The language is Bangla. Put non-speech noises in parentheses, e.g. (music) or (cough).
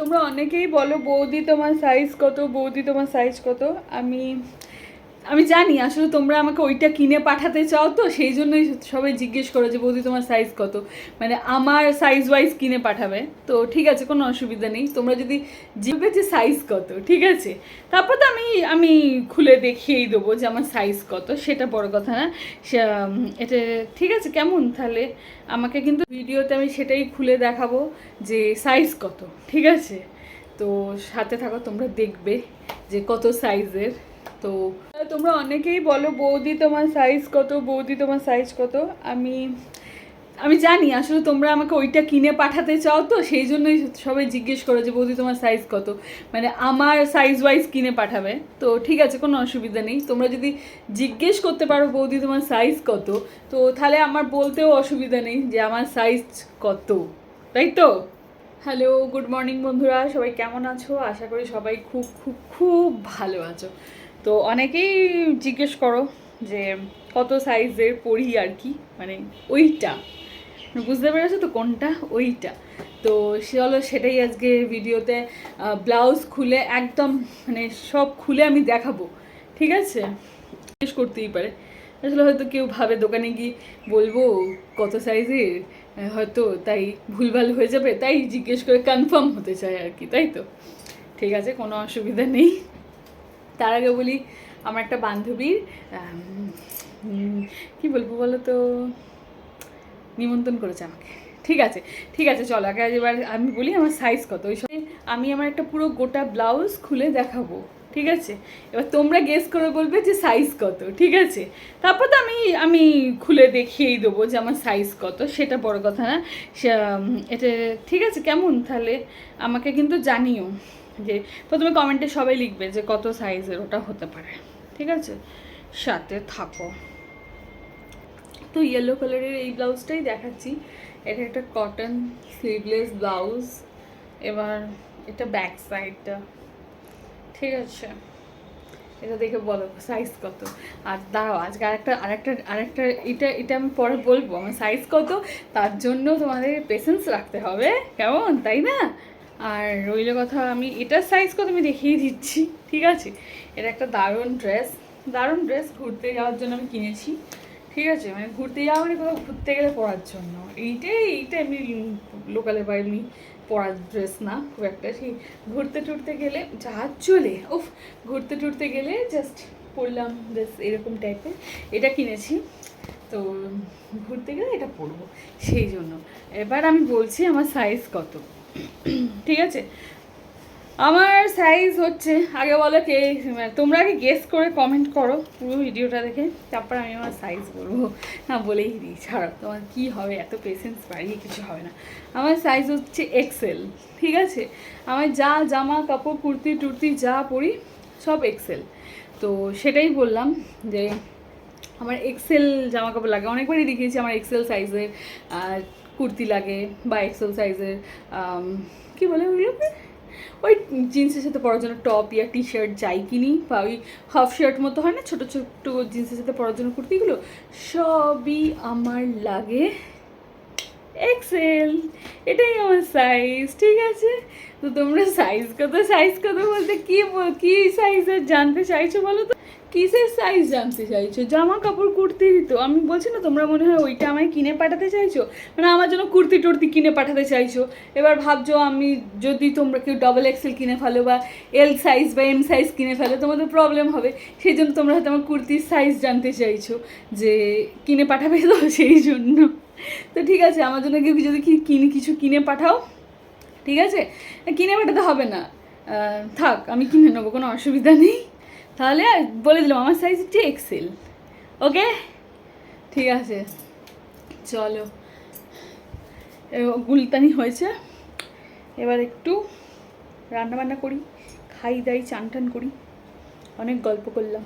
তোমরা অনেকেই বলো বৌদি তোমার সাইজ কত বৌদি তোমার সাইজ কত? আমি আমি জানি, আসলে তোমরা আমাকে ওইটা কিনে পাঠাতে চাও তো, সেই জন্যই সবাই জিজ্ঞেস করো যে, বৌদি, তোমার সাইজ কত? মানে আমার সাইজ ওয়াইজ কিনে পাঠাবে। তো ঠিক আছে, কোনো অসুবিধা নেই। তোমরা যদি জিজ্ঞে যে সাইজ কত, ঠিক আছে? তারপর তো আমি আমি খুলে দেখিয়েই দেবো যে আমার সাইজ কত, সেটা বড় কথা না। এটা ঠিক আছে, কেমন? তাহলে আমাকে কিন্তু ভিডিওতে আমি সেটাই খুলে দেখাবো যে সাইজ কত, ঠিক আছে? তো সাথে থাকো, তোমরা দেখবে যে কত সাইজের তো তোমরা অনেকেই বলো, বৌদি তোমার সাইজ কত? বৌদি তোমার সাইজ কত? আমি আমি জানি, আসলে তোমরা আমাকে ওইটা কিনে পাঠাতে চাও তো, সেই জন্যই সবাই জিজ্ঞেস করো যে, বৌদি তোমার সাইজ কত? মানে আমার সাইজ ওয়াইজ কিনে পাঠাবে। তো ঠিক আছে, কোনো অসুবিধা নেই। তোমরা যদি জিজ্ঞেস করতে পারো, বৌদি তোমার সাইজ কত? তো তাহলে আমার বলতেও অসুবিধা নেই যে, আমার সাইজ কত? তাই তো? হ্যালো গুড মর্নিং বন্ধুরা। সবাই কেমন আছো? আশা করি সবাই খুব খুব খুব ভালো আছো। তো অনেকেই জিজ্ঞেস করো যে কত সাইজের পড়ি আর কি? মানে ওইটা। বুঝতে পেরেছ তো কোনটা? ওইটা। তো চলো সেটাই আজকে ভিডিওতে ব্লাউজ খুলে একদম মানে সব খুলে আমি দেখাবো। ঠিক আছে? জিজ্ঞেস করতেই পারে। আসলে হয়তো কেউ ভাবে দোকানে গিয়ে বলব, কত সাইজের? হয়তো তাই ভুলভাল হয়ে যাবে, তাই জিজ্ঞেস করে কনফার্ম হতে চায় আর কি, তাই তো? ঠিক আছে, কোনো অসুবিধা নেই। তার আগে বলি, আমার একটা বান্ধবীর কি বলব বলো তো নিমন্ত্রণ করেছে আমাকে। ঠিক আছে ঠিক আছে, চলো, আগে এবার আমি বলি আমার সাইজ কত। ওই সময় আমি আমার একটা পুরো গোটা ব্লাউজ খুলে দেখাবো, ঠিক আছে? এবার তোমরা গেস করে বলবে যে সাইজ কত, ঠিক আছে? তারপর তো আমি আমি খুলে দেখিয়েই দেবো যে আমার সাইজ কত, সেটা বড় কথা না। এটা, ঠিক আছে, কেমন? তাহলে আমাকে কিন্তু জানিও। যে প্রথমে কমেন্টে সবাই লিখবে যে কত সাইজের ওটা হতে পারে। ঠিক আছে? সাথে থাকো। তো ইয়েলো কালারের এই ব্লাউজটাই দেখাচ্ছি। এটা একটা কটন স্লিভলেস ব্লাউজ এবার এটা ব্যাক সাইডটা ঠিক আছে? এটা দেখে বলো সাইজ কত? আর দাঁড়াও, আজকে আরেকটা আরেকটা আরেকটা, এটা এটা আমি পরে বলব। আমার সাইজ কত? তার জন্য তোমাদের পেশেন্স রাখতে হবে। কেমন? তাই না? আর রইল কথা আমি, এটার সাইজ কত আমি দেখিয়ে দিচ্ছি, ঠিক আছে? এটা একটা দারুণ ড্রেস দারুণ ড্রেস ঘুরতে যাওয়ার জন্য আমি কিনেছি, ঠিক আছে? মানে ঘুরতে যাওয়া মানে কোথাও ঘুরতে গেলে পরার জন্য। এইটাই, এইটা এমনি লোকালে বা এমনি পরার ড্রেস না, খুব একটা। সেই ঘুরতে টুরতে গেলে জাহাজ চলে, উফ! ঘুরতে টুরতে গেলে জাস্ট পরলাম বেশ এরকম টাইপের এটা কিনেছি, তো ঘুরতে গেলে এটা পরবো, সেই জন্য। এবার আমি বলছি আমার সাইজ কত। ঠিক আছে? আমার সাইজ হচ্ছে, আগে বলো কে, তোমরা আগে গেস করে কমেন্ট করো, পুরো ভিডিওটা দেখে, তারপর আমি আমার সাইজ বলব। না, বলেই দিই, ছাড়ো, তোমার কী হবে, এত পেশেন্স বাড়িয়ে কিছু হবে না। আমার সাইজ হচ্ছে এক্সেল ঠিক আছে? আমার যা জামা, কাপড়, কুর্তি, টুর্তি, যা পরি, সব এক্সেল তো সেটাই বললাম যে, আমার এক্সেল জামা কাপড় লাগে। অনেকবারই দেখিয়েছি আমার এক্সেল সাইজের কুর্তি লাগে বা এক্সেল সাইজের কি বলে ওগুলোকে ওই জিন্সের সাথে পরার জন্য টপ ইয়া টি শার্ট যাই কিনি বা ওই হাফ শার্ট মতো হয় না, ছোটো ছোটো জিন্সের সাথে পরার জন্য কুর্তিগুলো সবই আমার লাগে এক্সেল এটাই আমার সাইজ ঠিক আছে? তো তোমরা সাইজ কত? সাইজ কত বলতে কী কি সাইজের জানতে চাইছো বলো তো? কিসের সাইজ জানতে চাইছো? জামা কাপড় কুর্তি তো। আমি বলছি না, তোমরা মনে হয় ওইটা আমায় কিনে পাঠাতে চাইছো? মানে আমার জন্য কুর্তি টুর্তি কিনে পাঠাতে চাইছো। এবার ভাবছ আমি যদি তোমরা কেউ ডবল এক্সেল কিনে ফেলো বা এল সাইজ বা এম সাইজ কিনে ফেলো, তোমাদের প্রবলেম হবে। সেই জন্য তোমরা হয়তো আমার কুর্তির সাইজ জানতে চাইছো যে কিনে পাঠাবে তো (laughs) সেই জন্য। তো ঠিক আছে, আমার জন্য কেউ যদি কিনে কিছু কিনে পাঠাও, ঠিক আছে? কিনে পাঠাতে হবে না। থাক, আমি কিনে নেব, কোনো অসুবিধা নেই। তাহলে বলে দিলাম, আমার সাইজ হচ্ছে এক্সেল ওকে ঠিক আছে, চলো। গুলতানি হয়েছে। এবার একটু রান্না বান্না করি, খাই দাই, চান টান করি। অনেক গল্প করলাম।